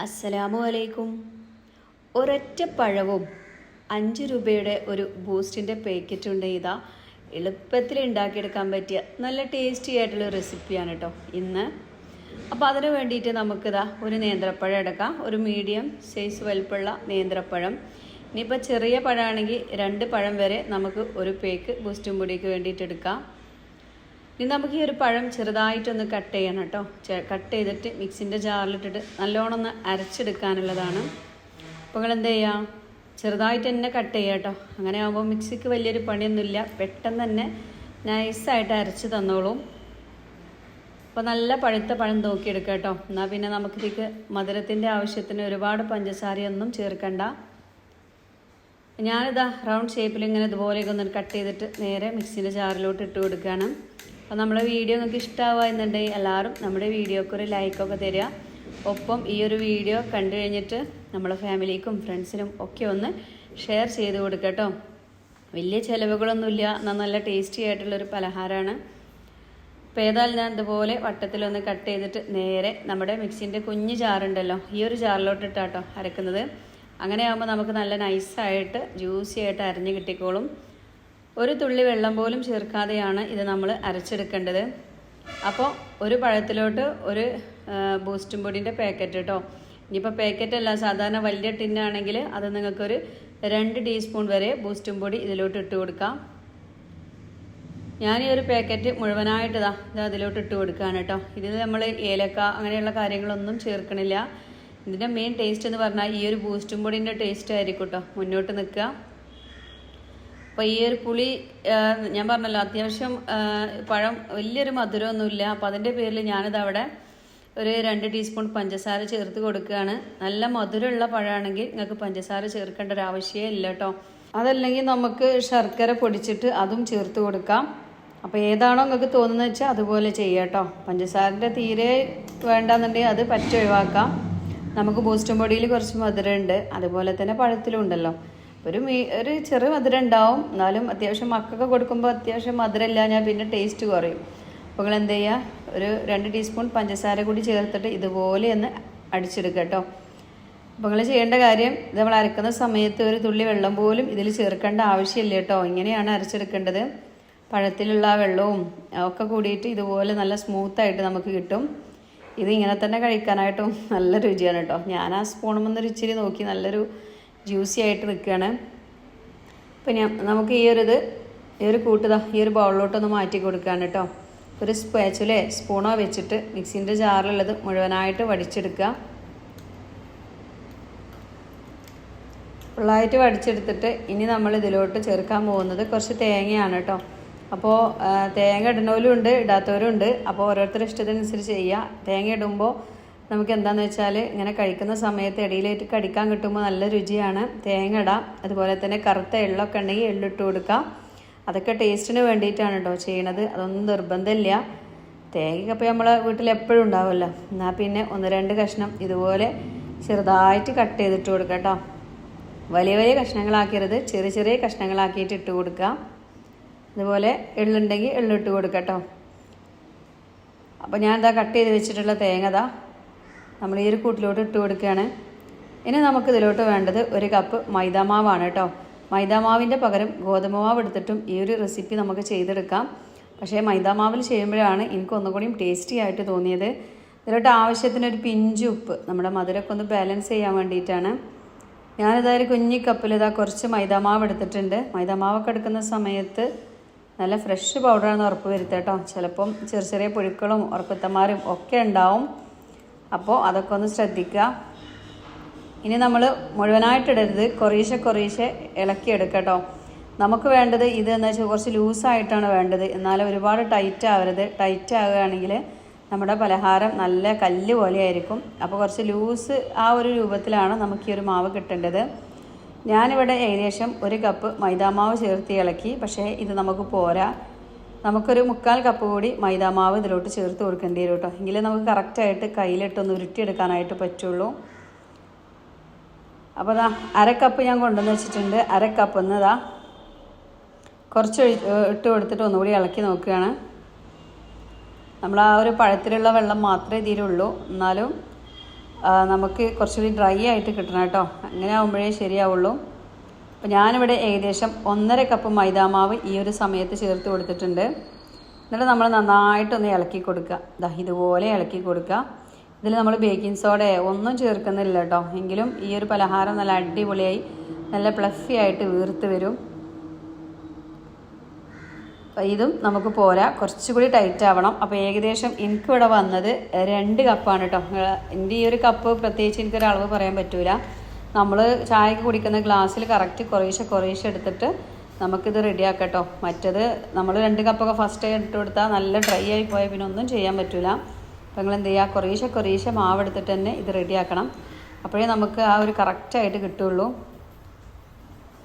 അസ്സലാമു അലൈക്കും ഒരൊറ്റ പഴവും അഞ്ച് രൂപയുടെ ഒരു ബൂസ്റ്റിന്റെ പാക്കറ്റ് ഉണ്ട്. ഇതാ എളുപ്പത്തിൽ ഉണ്ടാക്കിയെടുക്കാൻ പറ്റിയ നല്ല ടേസ്റ്റി ആയിട്ടുള്ള റെസിപ്പിയാണ് കേട്ടോ ഇന്ന്. അപ്പോൾ അതിന് വേണ്ടിയിട്ട് നമുക്കിതാ ഒരു നേന്ത്രപ്പഴം എടുക്കാം. ഒരു മീഡിയം സൈസ് വലുപ്പമുള്ള നേന്ത്രപ്പഴം. ഇനിയിപ്പോൾ ചെറിയ പഴമാണെങ്കിൽ രണ്ട് പഴം വരെ നമുക്ക് ഒരു പേക്ക് ബൂസ്റ്റും പൊടിക്ക് വേണ്ടിയിട്ട് എടുക്കാം. ഇനി നമുക്ക് ഈ ഒരു പഴം ചെറുതായിട്ടൊന്ന് കട്ട് ചെയ്യണം കേട്ടോ. കട്ട് ചെയ്തിട്ട് മിക്സിന്റെ ജാറിലിട്ടിട്ട് നല്ലോണം ഒന്ന് അരച്ചെടുക്കാനുള്ളതാണ്. അപ്പോൾ നിങ്ങൾ എന്ത് ചെയ്യുക ചെറുതായിട്ട് തന്നെ കട്ട് ചെയ്യുക കേട്ടോ. അങ്ങനെ ആകുമ്പോൾ മിക്സിക്ക് വലിയൊരു പണിയൊന്നുമില്ല. പെട്ടെന്ന് തന്നെ നൈസായിട്ട് അരച്ച് തന്നോളും. അപ്പോൾ നല്ല പഴുത്ത പഴം നോക്കിയെടുക്കുക കേട്ടോ. എന്നാൽ പിന്നെ നമുക്കിതിക്ക് മധുരത്തിന്റെ ആവശ്യത്തിന് ഒരുപാട് പഞ്ചസാരയൊന്നും ചേർക്കണ്ട. ഞാനിതാ റൗണ്ട് ഷേപ്പിൽ ഇങ്ങനെ ഇതുപോലെയൊക്കെ ഒന്ന് കട്ട് ചെയ്തിട്ട് നേരെ മിക്സിന്റെ ജാറിലോട്ട് ഇട്ട് കൊടുക്കുകയാണ്. അപ്പോൾ നമ്മളെ വീഡിയോ നിങ്ങൾക്ക് ഇഷ്ടമാവുക എന്നുണ്ടെങ്കിൽ എല്ലാവരും നമ്മുടെ വീഡിയോക്ക് ഒരു ലൈക്കൊക്കെ തരിക. ഒപ്പം ഈ ഒരു വീഡിയോ കണ്ടു കഴിഞ്ഞിട്ട് നമ്മളെ ഫാമിലിക്കും ഫ്രണ്ട്സിനും ഒക്കെ ഒന്ന് ഷെയർ ചെയ്ത് കൊടുക്കട്ടോ കേട്ടോ. വലിയ ചിലവുകളൊന്നുമില്ല. എന്നാൽ നല്ല ടേസ്റ്റി ആയിട്ടുള്ളൊരു പലഹാരമാണ്. അപ്പോൾ ഏതായാലും ഞാൻ ഇതുപോലെ വട്ടത്തിലൊന്ന് കട്ട് ചെയ്തിട്ട് നേരെ നമ്മുടെ മിക്സിന്റെ കുഞ്ഞ് ജാറുണ്ടല്ലോ ഈ ഒരു ജാറിലോട്ട് ഇട്ടാട്ടോ അരക്കുന്നത്. അങ്ങനെ ആകുമ്പോൾ നമുക്ക് നല്ല നൈസായിട്ട് ജ്യൂസി ആയിട്ട് അരഞ്ഞ് കിട്ടിക്കോളും. ഒരു തുള്ളി വെള്ളം പോലും ചേർക്കാതെയാണ് ഇത് നമ്മൾ അരച്ചെടുക്കേണ്ടത്. അപ്പോൾ ഒരു പഴത്തിലോട്ട് ഒരു ബൂസ്റ്റും പൊടിന്റെ പാക്കറ്റ് കേട്ടോ ഇനിയിപ്പോൾ പാക്കറ്റ് അല്ല സാധാരണ വലിയ ടിന്നാണെങ്കിൽ അത് നിങ്ങൾക്കൊരു രണ്ട് ടീസ്പൂൺ വരെ ബൂസ്റ്റും പൊടി ഇതിലോട്ട് ഇട്ട് കൊടുക്കാം. ഞാൻ ഈ ഒരു പാക്കറ്റ് മുഴുവനായിട്ട് ഇതാ ഇത് അതിലോട്ട് ഇട്ട് കൊടുക്കുകയാണ് കേട്ടോ ഇതിൽ നമ്മൾ ഏലക്ക അങ്ങനെയുള്ള കാര്യങ്ങളൊന്നും ചേർക്കണില്ല. ഇതിന്റെ മെയിൻ ടേസ്റ്റ് എന്ന് പറഞ്ഞാൽ ഈ ഒരു ബൂസ്റ്റും പൊടിന്റെ ടേസ്റ്റ് ആയിരിക്കും കേട്ടോ മുന്നോട്ട് നിൽക്കുക. അപ്പോൾ ഈ ഒരു പുളി ഞാൻ പറഞ്ഞല്ലോ അത്യാവശ്യം പഴം വലിയൊരു മധുരമൊന്നുമില്ല. അപ്പോൾ അതിന്റെ പേരിൽ ഞാനിത് അവിടെ ഒരു രണ്ട് ടീസ്പൂൺ പഞ്ചസാര ചേർത്ത് കൊടുക്കുകയാണ്. നല്ല മധുരമുള്ള പഴമാണെങ്കിൽ നിങ്ങൾക്ക് പഞ്ചസാര ചേർക്കേണ്ട ഒരു ആവശ്യമേ ഇല്ല കേട്ടോ. അതല്ലെങ്കിൽ നമുക്ക് ശർക്കര പൊടിച്ചിട്ട് അതും ചേർത്ത് കൊടുക്കാം. അപ്പോൾ ഏതാണോ നിങ്ങൾക്ക് തോന്നുന്നത് വെച്ചാൽ അതുപോലെ ചെയ്യാം കേട്ടോ. പഞ്ചസാരന്റെ തീരെ വേണ്ടാന്നുണ്ടെങ്കിൽ അത് പറ്റ ഒഴിവാക്കാം നമുക്ക് ബൂസ്റ്റും പൊടിയിൽ കുറച്ച് മധുരമുണ്ട്. അതുപോലെ തന്നെ പഴത്തിലും ഉണ്ടല്ലോ. ഒരു മീ ഒരു ചെറിയ മധുരം ഉണ്ടാവും. എന്നാലും അത്യാവശ്യം മക്കൾക്ക് കൊടുക്കുമ്പോൾ അത്യാവശ്യം മധുരമില്ല. ഞാൻ പിന്നെ ടേസ്റ്റ് കുറയും. അപ്പോൾ നിങ്ങൾ എന്ത് ചെയ്യുക ഒരു രണ്ട് ടീസ്പൂൺ പഞ്ചസാര കൂടി ചേർത്തിട്ട് ഇതുപോലെ ഒന്ന് അടിച്ചെടുക്കുക കേട്ടോ. അപ്പോൾ നിങ്ങൾ ചെയ്യേണ്ട കാര്യം ഇത് നമ്മൾ അരക്കുന്ന സമയത്ത് ഒരു തുള്ളി വെള്ളം പോലും ഇതിൽ ചേർക്കേണ്ട ആവശ്യമില്ല കേട്ടോ. ഇങ്ങനെയാണ് അരച്ചെടുക്കേണ്ടത്. പഴത്തിലുള്ള വെള്ളവും ഒക്കെ കൂടിയിട്ട് ഇതുപോലെ നല്ല സ്മൂത്തായിട്ട് നമുക്ക് കിട്ടും. ഇത് ഇങ്ങനെ തന്നെ കഴിക്കാനായിട്ടും നല്ല രുചിയാണ് കേട്ടോ. ഞാൻ ആ സ്പൂണമെന്നൊരു ഇച്ചിരി നോക്കി നല്ലൊരു ജ്യൂസി ആയിട്ട് നിൽക്കുകയാണ്. അപ്പം ഞാൻ നമുക്ക് ഈ ഒരു ഇത് ഈ ഒരു കൂട്ടുതാ ഈ ഒരു ബൗളിലോട്ടൊന്ന് മാറ്റി കൊടുക്കുകയാണ് കേട്ടോ. ഒരു സ്പാച്ചുലേ സ്പൂണോ വെച്ചിട്ട് മിക്സിന്റെ ജാറിലുള്ളത് മുഴുവനായിട്ട് വടിച്ചെടുക്കുക. ഫുള്ളായിട്ട് വടിച്ചെടുത്തിട്ട് ഇനി നമ്മൾ ഇതിലോട്ട് ചേർക്കാൻ പോകുന്നത് കുറച്ച് തേങ്ങയാണ് കേട്ടോ. അപ്പോൾ തേങ്ങ ഇടുന്നവരും ഉണ്ട് ഇടാത്തവരും ഉണ്ട്. അപ്പോൾ ഓരോരുത്തരുടെ ഇഷ്ടത്തിനനുസരിച്ച് ചെയ്യുക. തേങ്ങ ഇടുമ്പോൾ നമുക്ക് എന്താണെന്ന് വെച്ചാൽ ഇങ്ങനെ കഴിക്കുന്ന സമയത്ത് ഇടയിലേക്ക് കടിക്കാൻ കിട്ടുമ്പോൾ നല്ല രുചിയാണ്. തേങ്ങ ഇടാം അതുപോലെ തന്നെ കറുത്ത എള്ളൊക്കെ ഉണ്ടെങ്കിൽ എള്ളിട്ട് കൊടുക്കാം. അതൊക്കെ ടേസ്റ്റിന് വേണ്ടിയിട്ടാണ് കേട്ടോ ചെയ്യണത്. അതൊന്നും നിർബന്ധമില്ല. തേങ്ങയൊക്കെ ഇപ്പോൾ നമ്മൾ വീട്ടിൽ എപ്പോഴും ഉണ്ടാവുമല്ലോ. എന്നാൽ പിന്നെ ഒന്ന് രണ്ട് കഷ്ണം ഇതുപോലെ ചെറുതായിട്ട് കട്ട് ചെയ്തിട്ട് കൊടുക്കുക കേട്ടോ വലിയ വലിയ കഷ്ണങ്ങളാക്കരുത്. ചെറിയ ചെറിയ കഷ്ണങ്ങളാക്കിയിട്ട് ഇട്ട് കൊടുക്കുക. അതുപോലെ എള്ളുണ്ടെങ്കിൽ എള്ളിട്ട് കൊടുക്കുക കേട്ടോ അപ്പോൾ ഞാനിതാ കട്ട് ചെയ്ത് വെച്ചിട്ടുള്ള തേങ്ങ നമ്മൾ ഈ ഒരു കൂട്ടിലോട്ട് ഇട്ട് കൊടുക്കുകയാണ്. ഇനി നമുക്ക് ഇതിലോട്ട് വേണ്ടത് ഒരു കപ്പ് മൈദാമാവാണ് കേട്ടോ. മൈദാമാവിന്റെ പകരം ഗോതമ്പ് മാവ് എടുത്തിട്ടും ഈ ഒരു റെസിപ്പി നമുക്ക് ചെയ്തെടുക്കാം. പക്ഷേ മൈദാമാവിൽ ചെയ്യുമ്പോഴാണ് എനിക്ക് ഒന്നുകൂടിയും ടേസ്റ്റി ആയിട്ട് തോന്നിയത്. ഇതിലോട്ട് ആവശ്യത്തിന് ഒരു പിഞ്ച് ഉപ്പ് നമ്മുടെ മധുരമൊക്കെ ഒന്ന് ബാലൻസ് ചെയ്യാൻ വേണ്ടിയിട്ടാണ്. ഞാനിതായാലും കുഞ്ഞി കപ്പിൽ ഇതാ കുറച്ച് മൈദാമാവ് എടുത്തിട്ടുണ്ട്. മൈദാമാവൊക്കെ എടുക്കുന്ന സമയത്ത് നല്ല ഫ്രഷ് പൗഡറാണെന്ന് ഉറപ്പ് വരുത്തുക കേട്ടോ. ചിലപ്പം ചെറിയ ചെറിയ പുഴുക്കളും ഉറക്കത്തന്മാരും ഒക്കെ ഉണ്ടാവും. അപ്പോൾ അതൊക്കെ ഒന്ന് ശ്രദ്ധിക്കുക. ഇനി നമ്മൾ മുഴുവനായിട്ടിടരുത്. കുറേശ്ശെ കുറേശ്ശെ ഇളക്കിയെടുക്കുക കേട്ടോ നമുക്ക് വേണ്ടത് ഇത് എന്ന് വെച്ചാൽ കുറച്ച് ലൂസായിട്ടാണ് വേണ്ടത്. എന്നാലും ഒരുപാട് ടൈറ്റ് ആവരുത്. ടൈറ്റ് ആവുകയാണെങ്കിൽ നമ്മുടെ പലഹാരം നല്ല കല്ല് പോലെയായിരിക്കും. അപ്പോൾ കുറച്ച് ലൂസ് ആ ഒരു രൂപത്തിലാണ് നമുക്ക് ഈ ഒരു മാവ് കിട്ടേണ്ടത്. ഞാനിവിടെ ഏകദേശം ഒരു കപ്പ് മൈദാമാവ് ചേർത്ത് ഇളക്കി. പക്ഷേ ഇത് നമുക്ക് പോരാ. നമുക്കൊരു മുക്കാൽ കപ്പ് കൂടി മൈദാമാവ് ഇതിലോട്ട് ചേർത്ത് കൊടുക്കേണ്ടി വരും കേട്ടോ. എങ്കിലേ നമുക്ക് കറക്റ്റായിട്ട് കയ്യിലിട്ടൊന്ന് ഉരുട്ടിയെടുക്കാനായിട്ട് പറ്റുള്ളൂ. അപ്പോൾ ദാ അര കപ്പ് ഞാൻ കൊണ്ടുവന്ന് വെച്ചിട്ടുണ്ട്. അര കപ്പ് എന്നതാ കുറച്ച് ഇട്ട് കൊടുത്തിട്ട് ഒന്നുകൂടി ഇളക്കി നോക്കുകയാണ്. നമ്മൾ ആ ഒരു പഴത്തിലുള്ള വെള്ളം മാത്രമേ തീരുള്ളൂ. എന്നാലും നമുക്ക് കുറച്ചുകൂടി ഡ്രൈ ആയിട്ട് കിട്ടണം കേട്ടോ. അങ്ങനെ ആകുമ്പോഴേ ശരിയാവുള്ളൂ. അപ്പോൾ ഞാനിവിടെ ഏകദേശം ഒന്നര കപ്പ് മൈദാമാവ് ഈ ഒരു സമയത്ത് ചേർത്ത് കൊടുത്തിട്ടുണ്ട്. എന്നിട്ട് നമ്മൾ നന്നായിട്ടൊന്ന് ഇളക്കി കൊടുക്കുക. ദാ ഇതുപോലെ ഇളക്കി കൊടുക്കുക. ഇതിൽ നമ്മൾ ബേക്കിംഗ് സോഡ ഒന്നും ചേർക്കുന്നില്ല കേട്ടോ. എങ്കിലും ഈ ഒരു പലഹാരം നല്ല അടിപൊളിയായി നല്ല പ്ലഫി ആയിട്ട് വീർത്ത് വരും. അപ്പോൾ ഇതും നമുക്ക് പോരാ. കുറച്ചുകൂടി ടൈറ്റ് ആവണം. അപ്പോൾ ഏകദേശം എനിക്കിവിടെ വന്നത് രണ്ട് കപ്പാണ് കേട്ടോ. എന്റെ ഈ ഒരു കപ്പ് പ്രത്യേകിച്ച് എനിക്കൊരളവ് പറയാൻ പറ്റൂല. നമ്മൾ ചായക്ക് കുടിക്കുന്ന ഗ്ലാസ്സിൽ കറക്റ്റ് കുറേശ്ശെ കുറേശ്ശെ എടുത്തിട്ട് നമുക്കിത് റെഡിയാക്കാം കേട്ടോ മറ്റത് നമ്മൾ രണ്ട് കപ്പൊക്കെ ഫസ്റ്റ് ഇട്ട് കൊടുത്താൽ നല്ല ഡ്രൈ ആയി പോയാൽ പിന്നെ ഒന്നും ചെയ്യാൻ പറ്റില്ല അപ്പോൾ നിങ്ങൾ എന്ത് ചെയ്യുക കുറേശ്ശെ കുറേശ്ശെ മാവ് എടുത്തിട്ട് തന്നെ ഇത് റെഡിയാക്കണം. അപ്പോഴേ നമുക്ക് ആ ഒരു കറക്റ്റായിട്ട് കിട്ടുള്ളൂ.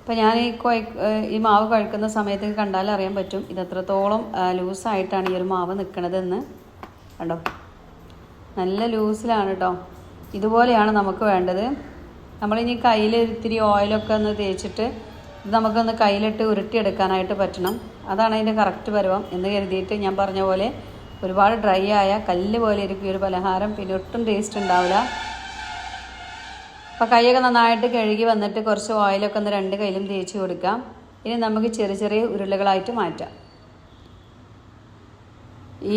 അപ്പോൾ ഞാൻ ഈ കൊയ ഈ മാവ് കഴിക്കുന്ന സമയത്ത് കണ്ടാൽ അറിയാൻ പറ്റും. ഇത് എത്രത്തോളം ലൂസായിട്ടാണ് ഈ ഒരു മാവ് നിൽക്കണതെന്ന് കണ്ടോ? നല്ല ലൂസിലാണ് കേട്ടോ ഇതുപോലെയാണ് നമുക്ക് വേണ്ടത്. നമ്മളിനി കയ്യിൽ ഇത്തിരി ഓയിലൊക്കെ ഒന്ന് തേച്ചിട്ട് ഇത് നമുക്കൊന്ന് കയ്യിലിട്ട് ഉരുട്ടിയെടുക്കാനായിട്ട് പറ്റണം. അതാണ് അതിന്റെ കറക്റ്റ് പരുവം എന്ന് കരുതിയിട്ട് ഞാൻ പറഞ്ഞ പോലെ ഒരുപാട് ഡ്രൈ ആയ കല്ല് പോലെ ഇരിക്കും ഒരു പലഹാരം. പിന്നെ ഒട്ടും ടേസ്റ്റ് ഉണ്ടാവില്ല. അപ്പോൾ കൈയൊക്കെ നന്നായിട്ട് കഴുകി വന്നിട്ട് കുറച്ച് ഓയിലൊക്കെ ഒന്ന് രണ്ട് കയ്യിലും തേച്ച് കൊടുക്കാം. ഇനി നമുക്ക് ചെറിയ ചെറിയ ഉരുളകളായിട്ട് മാറ്റാം.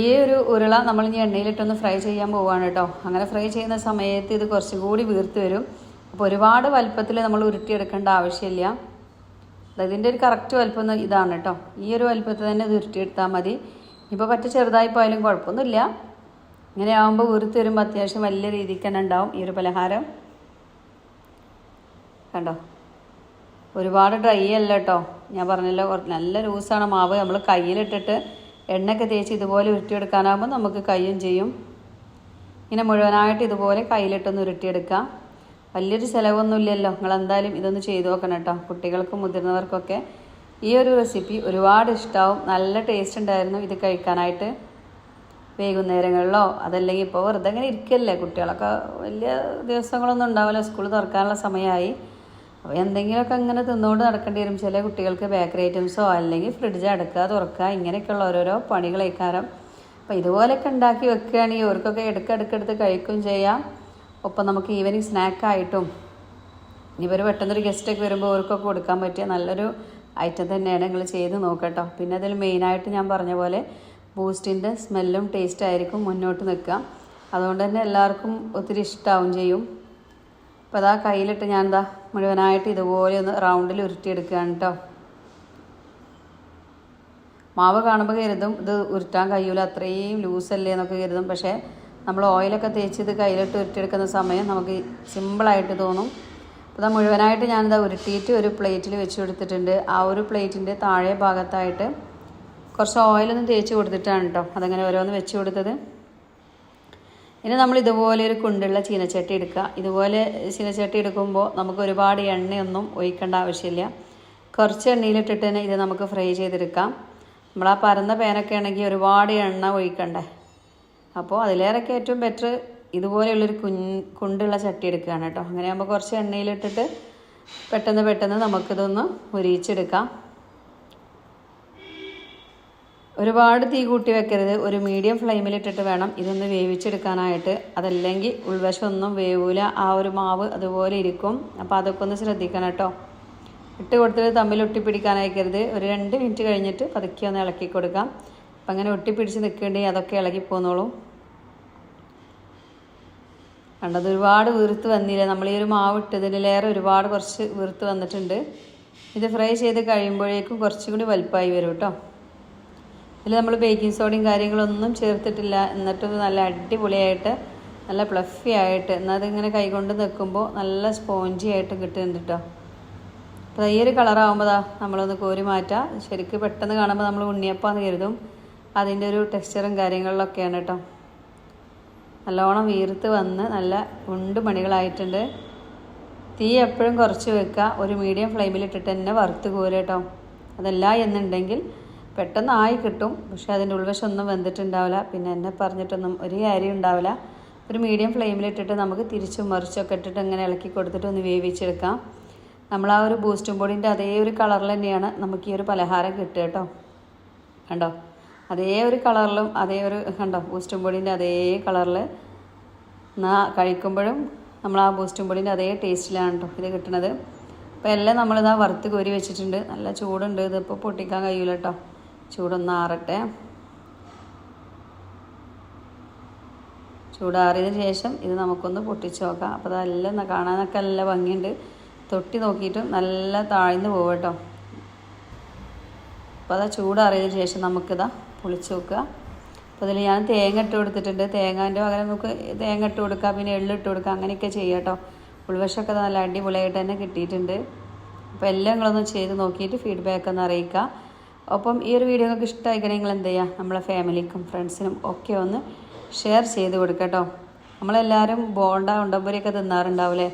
ഈ ഒരു ഉരുള നമ്മൾ ഇനി എണ്ണയിലിട്ടൊന്ന് ഫ്രൈ ചെയ്യാൻ പോവുകയാണ് കേട്ടോ. അങ്ങനെ ഫ്രൈ ചെയ്യുന്ന സമയത്ത് ഇത് കുറച്ചുകൂടി വീർത്ത് വരും. അപ്പോൾ ഒരുപാട് വലുപ്പത്തിൽ നമ്മൾ ഉരുട്ടിയെടുക്കേണ്ട ആവശ്യമില്ല. ഇതിന്റെ ഒരു കറക്റ്റ് വലുപ്പം ഇതാണ് കേട്ടോ. ഈ ഒരു വലുപ്പത്തിൽ തന്നെ ഇത് ഉരുട്ടിയെടുത്താൽ മതി. ഇപ്പോൾ പറ്റ ചെറുതായി പോയാലും കുഴപ്പമൊന്നുമില്ല. ഇങ്ങനെ ആകുമ്പോൾ ഉരുത്തി വരുമ്പോൾ അത്യാവശ്യം വലിയ രീതിക്ക് തന്നെ ഉണ്ടാവും ഈ ഒരു പലഹാരം. കണ്ടോ? ഒരുപാട് ഡ്രൈ അല്ല കേട്ടോ. ഞാൻ പറഞ്ഞല്ലോ നല്ല ലൂസാണ് മാവ്. നമ്മൾ കയ്യിലിട്ടിട്ട് എണ്ണയൊക്കെ തേച്ച് ഇതുപോലെ ഉരുട്ടിയെടുക്കാനാകുമ്പോൾ നമുക്ക് കയ്യും ചെയ്യും. ഇങ്ങനെ മുഴുവനായിട്ട് ഇതുപോലെ കയ്യിലിട്ടൊന്ന് ഉരുട്ടിയെടുക്കാം. വലിയൊരു ചിലവൊന്നുമില്ലല്ലോ. നിങ്ങൾ എന്തായാലും ഇതൊന്ന് ചെയ്തു നോക്കണം കേട്ടോ. കുട്ടികൾക്കും മുതിർന്നവർക്കൊക്കെ ഈ ഒരു റെസിപ്പി ഒരുപാട് ഇഷ്ടമാവും നല്ല ടേസ്റ്റ് ഉണ്ടായിരുന്നു ഇത് കഴിക്കാനായിട്ട്. വൈകുന്നേരങ്ങളിലോ അതല്ലെങ്കിൽ ഇപ്പോൾ വെറുതെ ഇങ്ങനെ ഇരിക്കല്ലേ. കുട്ടികളൊക്കെ വലിയ ദിവസങ്ങളൊന്നും ഉണ്ടാവില്ല. സ്കൂൾ തുറക്കാനുള്ള സമയമായി. അപ്പോൾ എന്തെങ്കിലുമൊക്കെ അങ്ങനെ തിന്നുകൊണ്ട് നടക്കേണ്ടി വരും. ചില കുട്ടികൾക്ക് ബേക്കറി ഐറ്റംസോ അല്ലെങ്കിൽ ഫ്രിഡ്ജ് അടക്കുക തുറക്കുക ഇങ്ങനെയൊക്കെയുള്ള ഓരോരോ പണികളേക്കാരം. അപ്പോൾ ഇതുപോലെയൊക്കെ ഉണ്ടാക്കി വെക്കുകയാണെങ്കിൽ അവർക്കൊക്കെ ഇടയ്ക്കിടയ്ക്കെടുത്ത് കഴിക്കുകയും ചെയ്യാം. ഒപ്പം നമുക്ക് ഈവനിങ് സ്നാക്കായിട്ടും ഇവർ പെട്ടെന്നൊരു ഗസ്റ്റൊക്കെ വരുമ്പോൾ അവർക്കൊക്കെ കൊടുക്കാൻ പറ്റിയ നല്ലൊരു ഐറ്റം തന്നെയാണ് നിങ്ങൾ ചെയ്ത് നോക്കട്ടോ. പിന്നെ അതിൽ മെയിനായിട്ട് ഞാൻ പറഞ്ഞ പോലെ ബൂസ്റ്റിന്റെ സ്മെല്ലും ടേസ്റ്റ് ആയിരിക്കും മുന്നോട്ട് നിൽക്കുക. അതുകൊണ്ട് തന്നെ എല്ലാവർക്കും ഒത്തിരി ഇഷ്ടമാവും ചെയ്യും. അപ്പോൾ അതാ കയ്യിലിട്ട് ഞാൻ എന്താ മുഴുവനായിട്ട് ഇതുപോലെ ഒന്ന് റൗണ്ടിൽ ഉരുട്ടിയെടുക്കുകയാണ് കേട്ടോ മാവ് കാണുമ്പോൾ കരുതും ഇത് ഉരുട്ടാൻ കഴിയൂല അത്രയും ലൂസല്ലേ എന്നൊക്കെ കരുതും. പക്ഷേ നമ്മൾ ഓയിലൊക്കെ തേച്ചിത് കയ്യിലിട്ട് ഉരുട്ടിയെടുക്കുന്ന സമയം നമുക്ക് സിമ്പിളായിട്ട് തോന്നും. അപ്പോൾ അത് മുഴുവനായിട്ട് ഞാനിതാ ഉരുട്ടിയിട്ട് ഒരു പ്ലേറ്റിൽ വെച്ച് കൊടുത്തിട്ടുണ്ട്. ആ ഒരു പ്ലേറ്റിന്റെ താഴെ ഭാഗത്തായിട്ട് കുറച്ച് ഓയിലൊന്നും തേച്ച് കൊടുത്തിട്ടാണ് കേട്ടോ അതങ്ങനെ ഓരോന്ന് വെച്ച് കൊടുത്തത്. ഇനി നമ്മൾ ഇതുപോലെ ഒരു കുണ്ടുള്ള ചീനച്ചട്ടി എടുക്കുക. ഇതുപോലെ ചീനച്ചട്ടി എടുക്കുമ്പോൾ നമുക്ക് ഒരുപാട് എണ്ണയൊന്നും ഒഴിക്കേണ്ട ആവശ്യമില്ല. കുറച്ച് എണ്ണയിലിട്ടിട്ട് തന്നെ ഇത് നമുക്ക് ഫ്രൈ ചെയ്തെടുക്കാം. നമ്മൾ ആ പരന്ന പേനൊക്കെ ആണെങ്കിൽ ഒരുപാട് എണ്ണ ഒഴിക്കണ്ടേ? അപ്പോൾ അതിലേറെയൊക്കെ ഏറ്റവും ബെറ്റർ ഇതുപോലെയുള്ളൊരു കുൻ കുണ്ടുള്ള ചട്ടി എടുക്കുകയാണ് കേട്ടോ. അങ്ങനെ ആകുമ്പോൾ കുറച്ച് എണ്ണയിലിട്ടിട്ട് പെട്ടെന്ന് പെട്ടെന്ന് നമുക്കിതൊന്ന് ഉരിയിച്ചെടുക്കാം ഒരുപാട് തീ കൂട്ടി വെക്കരുത്. ഒരു മീഡിയം ഫ്ലെയിമിലിട്ടിട്ട് വേണം ഇതൊന്ന് വേവിച്ചെടുക്കാനായിട്ട്. അതല്ലെങ്കിൽ ഉൾവശം ഒന്നും വേവൂല. ആ ഒരു മാവ് അതുപോലെ ഇരിക്കും. അപ്പോൾ അതൊക്കെ ഒന്ന് ശ്രദ്ധിക്കണം കേട്ടോ. ഇട്ട് കൊടുത്തിട്ട് തമ്മിൽ ഒട്ടിപ്പിടിക്കാൻ അയക്കരുത് ഒരു രണ്ട് മിനിറ്റ് കഴിഞ്ഞിട്ട് പതുക്കെ ഒന്ന് ഇളക്കി കൊടുക്കാം അപ്പം അങ്ങനെ ഒട്ടിപ്പിടിച്ച് നിൽക്കേണ്ടി അതൊക്കെ ഇളകി പോന്നോളും കണ്ടത് ഒരുപാട് വീർത്ത് വന്നില്ല? നമ്മൾ ഈ ഒരു മാവ് ഇട്ടതിലേറെ ഒരുപാട് കുറച്ച് വീർത്ത് വന്നിട്ടുണ്ട്. ഇത് ഫ്രൈ ചെയ്ത് കഴിയുമ്പോഴേക്കും കുറച്ചും കൂടി വലുപ്പമായി വരും കേട്ടോ ഇതിൽ നമ്മൾ ബേക്കിംഗ് സോഡയും കാര്യങ്ങളൊന്നും ചേർത്തിട്ടില്ല. എന്നിട്ടും നല്ല അടിപൊളിയായിട്ട് നല്ല പ്ലഫി ആയിട്ട് എന്നാൽ അതിങ്ങനെ കൈകൊണ്ട് നിൽക്കുമ്പോൾ നല്ല സ്പോഞ്ചി ആയിട്ട് കിട്ടുന്നുണ്ട് കേട്ടോ അപ്പോൾ ഈ ഒരു കളറാകുമ്പോൾ നമ്മളൊന്ന് കോരി മാറ്റാം. ശരിക്കും പെട്ടെന്ന് കാണുമ്പോൾ നമ്മൾ ഉണ്ണിയപ്പാന്ന് കരുതും. അതിന്റെ ഒരു ടെക്സ്ചറും കാര്യങ്ങളിലൊക്കെയാണ് കേട്ടോ നല്ലോണം വീർത്ത് വന്ന് നല്ല ഉണ്ട് മണികളായിട്ടുണ്ട് തീ എപ്പോഴും കുറച്ച് വെക്കുക. ഒരു മീഡിയം ഫ്ലെയിമിൽ ഇട്ടിട്ട് തന്നെ വറുത്ത് കോരുക കേട്ടോ. അതല്ല എന്നുണ്ടെങ്കിൽ പെട്ടെന്ന് ആയി കിട്ടും. പക്ഷേ അതിന്റെ ഉൾവശം ഒന്നും വെന്തിട്ടുണ്ടാവില്ല. പിന്നെ എന്നെ പറഞ്ഞിട്ടൊന്നും ഒരു കാര്യം ഉണ്ടാവില്ല. ഒരു മീഡിയം ഫ്ലെയിമിൽ ഇട്ടിട്ട് നമുക്ക് തിരിച്ചും മറിച്ചൊക്കെ ഇട്ടിട്ട് ഇങ്ങനെ ഇളക്കി കൊടുത്തിട്ട് ഒന്ന് വേവിച്ചെടുക്കാം. നമ്മൾ ആ ഒരു ബൂസ്റ്റും പൊടിന്റെ അതേ ഒരു കളറിൽ തന്നെയാണ് നമുക്ക് ഈ ഒരു പലഹാരം കിട്ടുക കേട്ടോ. കണ്ടോ? അതേ ഒരു കളറിലും അതേ ഒരു കണ്ടോ ബൂസ്റ്റും പൊടിന്റെ അതേ കളറിൽ നാ കഴിക്കുമ്പോഴും നമ്മൾ ആ ബൂസ്റ്റും പൊടിന്റെ അതേ ടേസ്റ്റിലാണ് കേട്ടോ ഇത് കിട്ടണത്. അപ്പോൾ എല്ലാം നമ്മളിതാ വറുത്ത് കോരി വെച്ചിട്ടുണ്ട്. നല്ല ചൂടുണ്ട് ഇതിപ്പോൾ പൊട്ടിക്കാൻ കഴിയൂല കേട്ടോ ചൂടൊന്ന് ആറട്ടെ. ചൂടാറിയതിന് ശേഷം ഇത് നമുക്കൊന്ന് പൊട്ടിച്ച് നോക്കാം. അപ്പോൾ അതെല്ലാം കാണാനൊക്കെ നല്ല ഭംഗിയുണ്ട്. തൊട്ടി നോക്കിയിട്ടും നല്ല താഴ്ന്നു പോകും കേട്ടോ അപ്പോൾ അതാ ചൂടാറിയതിന് ശേഷം നമുക്കിതാ പൊളിച്ച് വെക്കുക. അപ്പോൾ ഇതിൽ ഞാൻ തേങ്ങ ഇട്ട് കൊടുത്തിട്ടുണ്ട്. തേങ്ങാന്റെ പകരം നമുക്ക് തേങ്ങ ഇട്ട് കൊടുക്കാം പിന്നെ എള്ള് ഇട്ട് കൊടുക്കാം അങ്ങനെയൊക്കെ ചെയ്യാം കേട്ടോ. ഉൾവശമൊക്കെ നല്ല അടിപൊളിയായിട്ട് തന്നെ കിട്ടിയിട്ടുണ്ട്. അപ്പോൾ എല്ലാം നിങ്ങളൊന്ന് ചെയ്ത് നോക്കിയിട്ട് ഫീഡ്ബാക്ക് ഒന്ന് അറിയിക്കുക. ഒപ്പം ഈ ഒരു വീഡിയോ ഒക്കെ ഇഷ്ടമായിക്കണമെങ്കിൽ നിങ്ങൾ എന്ത് ചെയ്യുക? നമ്മളെ ഫാമിലിക്കും ഫ്രണ്ട്സിനും ഒക്കെ ഒന്ന് ഷെയർ ചെയ്ത് കൊടുക്കുക നമ്മളെല്ലാവരും ബോണ്ട ഉണ്ടമ്പൊരിയൊക്കെ തിന്നാറുണ്ടാവില്ലേ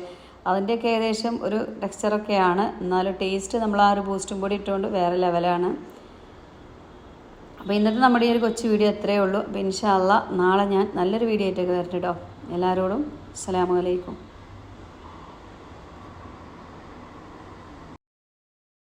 അതിന്റെയൊക്കെ ഏകദേശം ഒരു ടെക്സ്ചറൊക്കെയാണ് എന്നാലും ടേസ്റ്റ് നമ്മൾ ആ ഒരു ബൂസ്റ്റും കൂടി ഇട്ടുകൊണ്ട് വേറെ ലെവലാണ് അപ്പോൾ ഇന്നത്തെ നമ്മുടെ ഈ ഒരു കൊച്ചു വീഡിയോ അത്രയേ ഉള്ളൂ. അപ്പോൾ ഇൻഷാല്ല നാളെ ഞാൻ നല്ലൊരു വീഡിയോ ആയിട്ടൊക്കെ വരട്ടെ കേട്ടോ എല്ലാവരോടും അസ്സലാമു അലൈക്കും.